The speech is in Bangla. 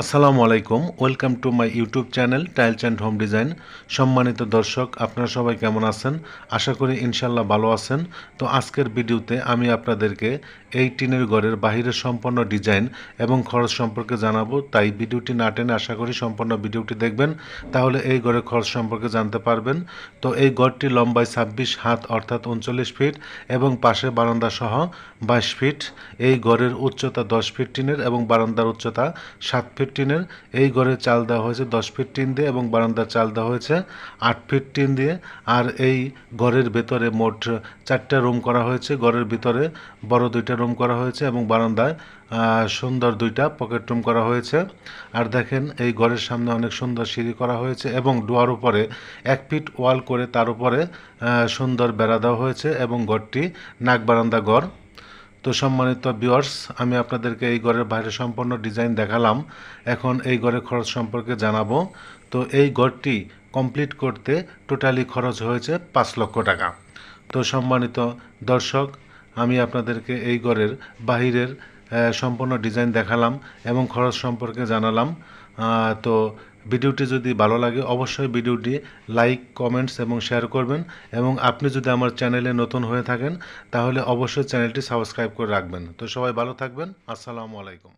আসসালামু আলাইকুম, welcome to my YouTube channel tiles and home design. সম্মানিত দর্শক, আপনারা সবাই কেমন আছেন? আশা করি ইনশাল্লাহ ভালো আছেন। তো আজকের ভিডিওতে আমি আপনাদেরকে এই টিনের ঘরের বাহিরের সম্পন্ন ডিজাইন এবং খরচ সম্পর্কে জানাব। তাই ভিডিওটি না টেনে আশা করি সম্পূর্ণ ভিডিওটি দেখবেন। তাহলে এই ঘরের খরচ সম্পর্কে জানতে পারবেন। তো এই ঘরটি লম্বায় ছাব্বিশ, হাত অর্থাৎ উনচল্লিশ ফিট এবং পাশে বারান্দা সহ বাইশ ফিট। এই ঘরের উচ্চতা দশ ফিট টিনের এবং বারান্দার উচ্চতা সাত ফিট টিনের, এই ঘরে চাল দেওয়া হয়েছে দশ ফিট টিন দিয়ে এবং বারান্দার চাল দেওয়া হয়েছে আট ফিট টিন দিয়ে। আর এই ঘরের ভেতরে মোট চারটা রুম করা হয়েছে। ঘরের ভিতরে বড় দুইটা রুম করা হয়েছে এবং বারান্দায় সুন্দর দুইটা পকেট রুম করা হয়েছে। আর দেখেন, এই ঘরের সামনে অনেক সুন্দর সিঁড়ি করা হয়েছে এবং ডোয়ার উপরে এক ফিট ওয়াল করে তার উপরে সুন্দর বেড়া দেওয়া হয়েছে এবং ঘরটি নাক বারান্দা ঘর তো সম্মানিত ভিউয়ার্স আমি আপনাদেরকে এই ঘরের বাইরে সম্পূর্ণ ডিজাইন দেখালাম। এখন এই ঘরের খরচ সম্পর্কে জানাব। তো এই ঘরটি কমপ্লিট করতে টোটালি খরচ হয়েছে পাঁচ লক্ষ টাকা। তো সম্মানিত দর্শক, আমি আপনাদেরকে এই ঘরের বাহিরের সম্পূর্ণ ডিজাইন দেখালাম এবং খরচ সম্পর্কে জানালাম। তো ভিডিওটি যদি ভালো লাগে, অবশ্যই ভিডিওটি লাইক, কমেন্টস এবং শেয়ার করবেন। এবং আপনি যদি আমার চ্যানেলে নতুন হয়ে থাকেন, তাহলে অবশ্যই চ্যানেলটি সাবস্ক্রাইব করে রাখবেন। তো সবাই ভালো থাকবেন। আসসালামু আলাইকুম।